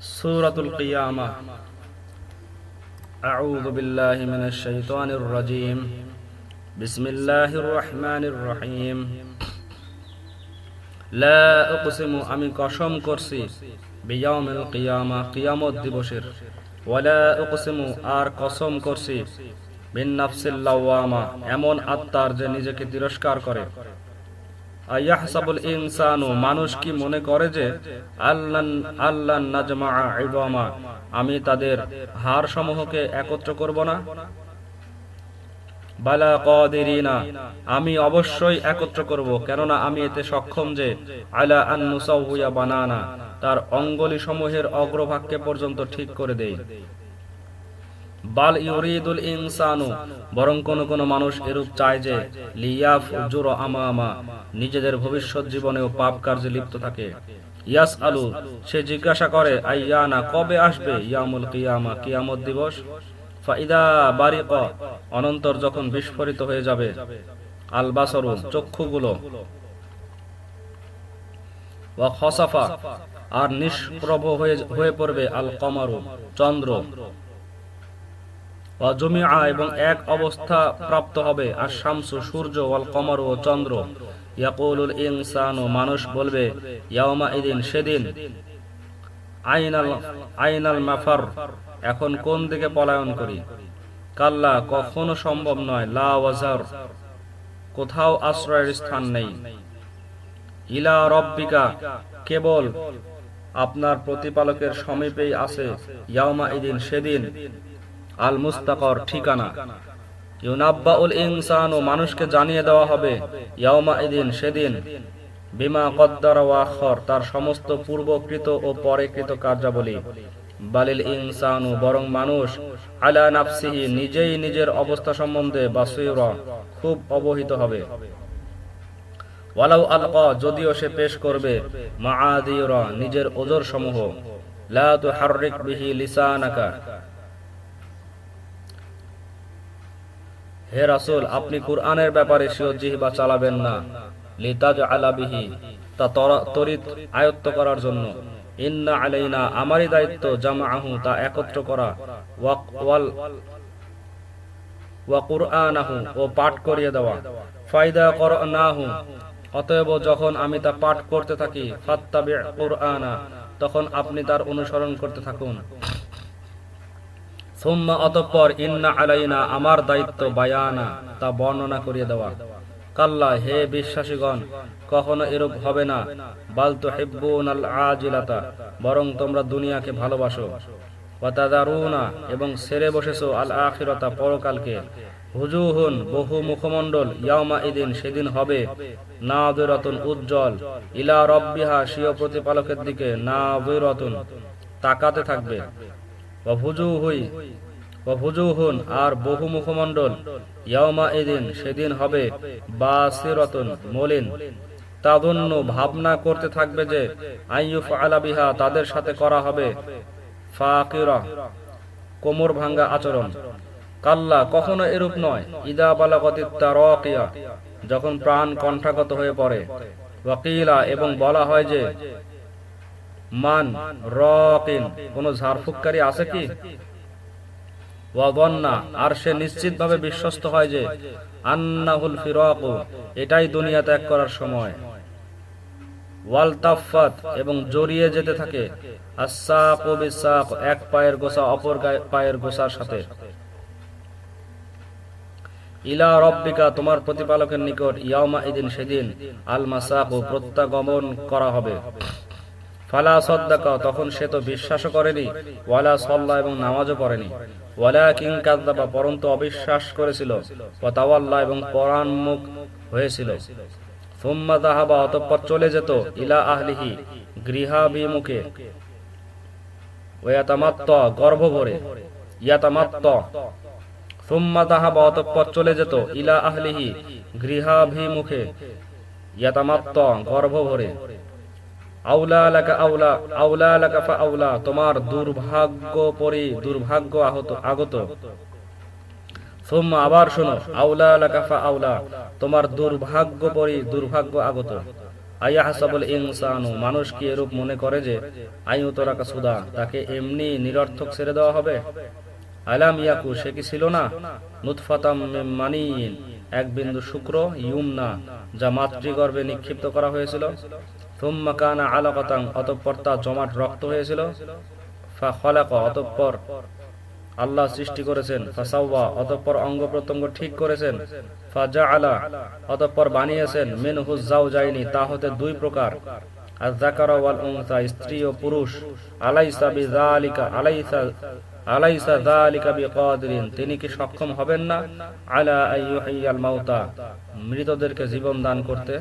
سورة القيامة أعوذ بالله من الشيطان الرجيم بسم الله الرحمن الرحيم لا أقسم আমি কসম করছি বিয়াউমিল কিয়ামা কিয়ামত দিবসের ওয়ালা উকসিমু আর কসম করছি বিন নাফসিল লাওয়ামা এমন আত্মার যে নিজেকে তিরস্কার করে মানুষ কি মনে করে যে আমি তাদের হার সমূহকে একত্র করব না? বালা কদিরিনা, আমি অবশ্যই একত্র করব, কেননা আমি এতে সক্ষম যে আলা আন নুসাউয়া বানানা, তার অঙ্গলি সমূহের অগ্রভাগকে পর্যন্ত ঠিক করে দেই। বাল ইউরিদুল ইনসানু, বরং কোন কোন মানুষ এরূপ চায় যে, লিয়াফ জুর আমামা, নিজেদের ভবিষ্যৎ জীবনেও পাপ কার্যে লিপ্ত থাকে। ইয়াস আলু সে জিজ্ঞাসা করে, আইয়ানা, কবে আসবে ইয়ামুল কিয়ামা, কিয়ামত দিবস? ফাইদা অনন্তর যখন বিস্ফোরিত হয়ে যাবে। আল বাসরু, চক্ষুগুলো। ওয়া খসাফা, আর নিষ্প্রভ হয়ে হয়ে পড়বে আল কমারু, চন্দ্র। জমিআ এবং এক অবস্থা প্রাপ্ত হবে, আর শামসু, সূর্য, ওয়াল কমর ও চন্দ্র। ইয়াকুলুল ও মানুষ বলবে ইয়াউমা ইদিন, সেদিন আইনাল আইনাল মাফার, এখন কোন দিকে পলায়ন করি? কাল্লা, কখনো সম্ভব নয়, লা ওয়াজার, কোথাও আশ্রয়ের স্থান নেই। ইলা রব্বিকা, কেবল আপনার প্রতিপালকের সমীপেই আছে ইয়াউমা ইদিন, সেদিন। আল মুস্তাকর ঠিকানা। ইউনাব্বাউল ইনসান ও মানুষকে জানিয়ে দেওয়া হবে ইয়াউমা ইদিন সেদিন, বিমা কদ্দার ওয়াখর তার সমস্ত পূর্বকৃত ও পরেকৃত কার্যাবলী। বালিল ইনসানু বরং মানুষ আলা নাফসিহি, নিজেই নিজের অবস্থা সম্বন্ধে বাসুরা খুব অবহিত হবে। ওয়ালাউ আলকা, যদিও সে পেশ করবে, মাআদিরা, নিজের ওজর সমূহ লা তুহাররিক বিহি লিসানাকা হে রাসূল, আপনি কুরআনের ব্যাপারে জিহবা চালাবেন না। লিতাজ আলাবিহি তা তরিত আয়ত্ত করার জন্য। ইন্না আলাইনা, আমারই দায়িত্ব জামাআহু, তা একত্র করা। ওয়াল, ওয়া কুরআনাহু, ও পাঠ করিয়ে দেওয়া। ফায়দা করনাহু, অতএব যখন আমি তা পাঠ করতে থাকি, ফাত্তাবি কুরআনা, তখন আপনি তার অনুসরণ করতে থাকুন। আমার দায়িত্ব বায়ানা, তা বর্ণনা করিয়ে দেওয়া। কাল্লা, হে বিশ্বাসীগণ এরূপ হবে না। আল আজিলাতা, বরং তোমরা দুনিয়াকে ভালোবাসো। ওয়াতাদারুনা এবং সেরে বসেছো আল আখিরতা পরকালকে। হুজুহুন, বহু মুখমণ্ডল ইয়ামা ইদিন, সেদিন হবে। না রতন উজ্জ্বল। ইলা রব্বিহা প্রতিপালকের দিকে না রতন তাকাতে থাকবে। আর বহু মুখমণ্ডল। ইয়ামা এদিন সেদিন হবে বাসিরতন, মলিন। তাদন্য ভাবনা করতে থাকবে যে, আইয়ুফ আলাবিহা তাদের সাথে করা হবে ফাকিরা, কোমর ভাঙ্গা আচরণ। কাল্লা, কখনো এরূপ নয়, ইদা বালাগতি তারকিয়া, যখন প্রাণ কণ্ঠাগত হয়ে পড়ে। ওয়াকিলা, এবং বলা হয় যে মান, রকিন, কোন ঝাড়ফুককারী আছে কি? ওয়াবন্না আর সে নিশ্চিতভাবে বিশ্বস্ত হয় যে, আন্নাহুল ফিরাক, এটাই দুনিয়া ত্যাগ করার সময়। ওয়ালতাফাত, এবং জড়িয়ে যেতে থাকে আসাক ও বিসাক এক পায়ের গোসা অপর পায়ের গোসার সাথে। ইলা রব্বিকা, তোমার প্রতিপালকের নিকট ইয়ামা ইদিন সেদিন আল মাসাক প্রত্যাগমন করা হবে। ফালা সদ্দাকা, তখন সে তো বিশ্বাসও করেনি, ওয়ালা সল্লা এবং নামাজও পড়েনি। ওয়ালা কিং কাদ্দাবা পরন্তু অবিশ্বাস করেছিল, ওয়াতাওয়াল্লা এবং পরাণমুখ হয়েছিল। সুম্মা তাহাবা অতঃপর চলে যেত ইলা আহলিহি গৃহাভিমুখে ওয়াতামাত্ত গর্ভ ভরে ইয়াতামাত্ত। সুম্মা তাহাবা অতঃপর চলে যেত ইলা আহলিহি গৃহাভিমুখে ইয়াতামাত্ত গর্ভ ভরে তোমার দুর্ভাগ্য পরি, দুর্ভাগ্য আহত, আগত। আবার শোনো, আউলা লাকাফা আউলা। তোমার দুর্ভাগ্য পরি, দুর্ভাগ্য আগত। আয়া হাসাবুল ইনসানু, মানুষ কি এরূপ মনে করে যে আয়ু তোরাকা সুদা, তাকে এমনি নিরর্থক ছেড়ে দেওয়া হবে? আলাম ইয়াকু, সে কি ছিল না? নুতফাতাম মিন এক বিন্দু শুক্র, ইউমনা, যা মাতৃগর্ভে নিক্ষিপ্ত করা হয়েছিল। থুম্মা কানা আলাকাতাং অতঃপর তা জমাট রক্ত হয়েছিল। খলাকা অতঃপর আল্লাহ সৃষ্টি করেছেন। অতঃপর অঙ্গ প্রত্যঙ্গ ঠিক করেছেন। ফাজা আলা অতঃপর বানিয়েছেন। মিনহু যায়নি তা হতে দুই প্রকার। আযাকারা ওয়াল উনসা স্ত্রী ও পুরুষ। আলাইসা বিযালিকা আলাইসা আলাইসা যালিকা বিকাদিরিন। তিনি কি সক্ষম হবেন না? আলা আইয়ুহিয়াল মাউতা। মৃতদেরকে জীবন দান করতে।